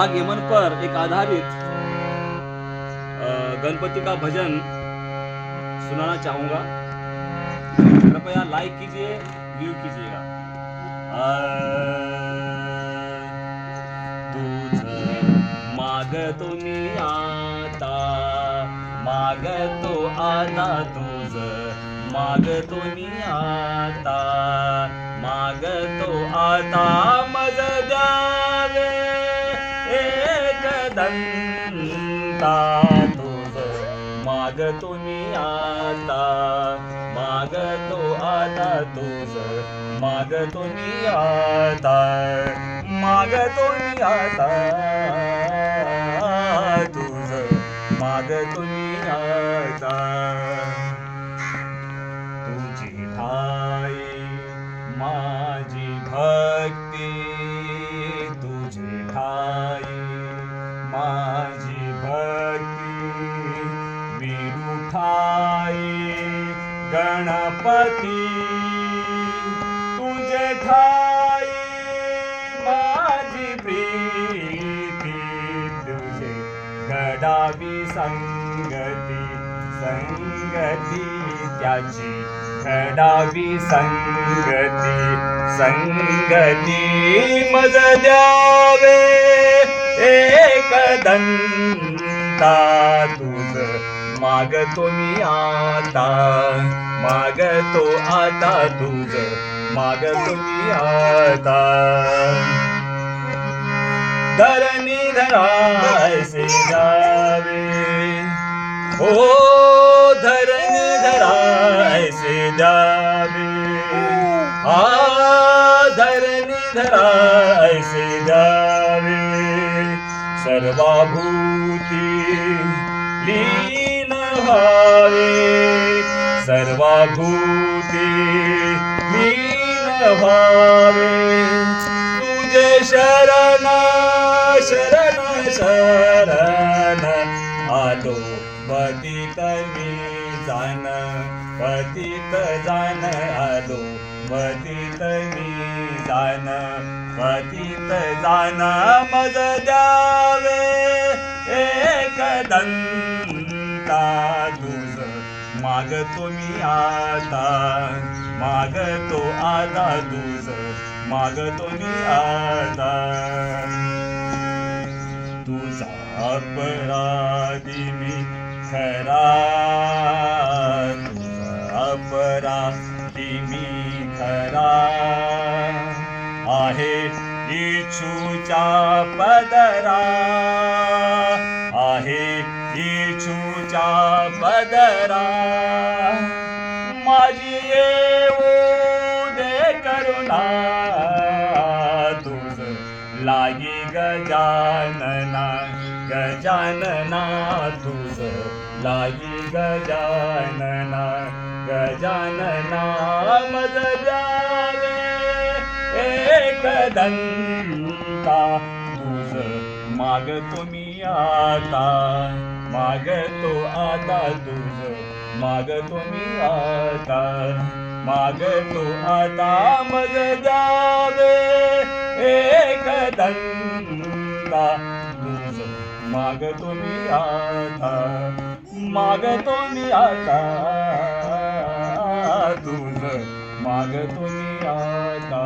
राग यमन पर एक आधारित गणपति का भजन सुनाना चाहूंगा। कृपया लाइक कीजिए व्यू कीजिएगा। तुझ मागतो मी आता मागतो आता तुझ मागतो मी आता मागतो आता। दंता तुझ माग तुम्ही आता मागतो आता तुझ माग तुम्ही आता माग तुम्ही आता तुझ माग तुम्ही आता. गणपती तुझे ठाई माझी प्रीती तुझे गडावी संगती संगती त्याची घडावी संगती संगती मज द्यावे एक दंता तुझ मागतो मी आता मागतो आता तुझ मागतो मी आता. धरणी धरायसे जावे. हो धरणी धरायसे जावे. आ धरणी धरायसे जावे. सर्वाभूती ली भावे सर्वाभूती मीन भावे तुझे शरण शरण शरण आलो पतित मी जाण पतित जाण आलो पतित मी जाण पतित जाण मज द्या. तुझ मागतो मी आता मागतो आता तुझ मागतो मी आता. तुझा अपराधी मी खरा तुझा अपराधी मी खरा. आहे इच्छूच्या पदरा आहे इच्छूच्या पदरा माझी येऊ दे करुणा. तुझ लागी गजानना गजानना तुझ लागी गजानना गजानना मज द्यावे एक दंता. तुझ मागतो मी आता. मागतो आता तुझ मागतो मी आता मागतो आता मज जावे. एक दंता तुझ मागतो मी आता मागतो मी आता तुझ मागतो मी आता.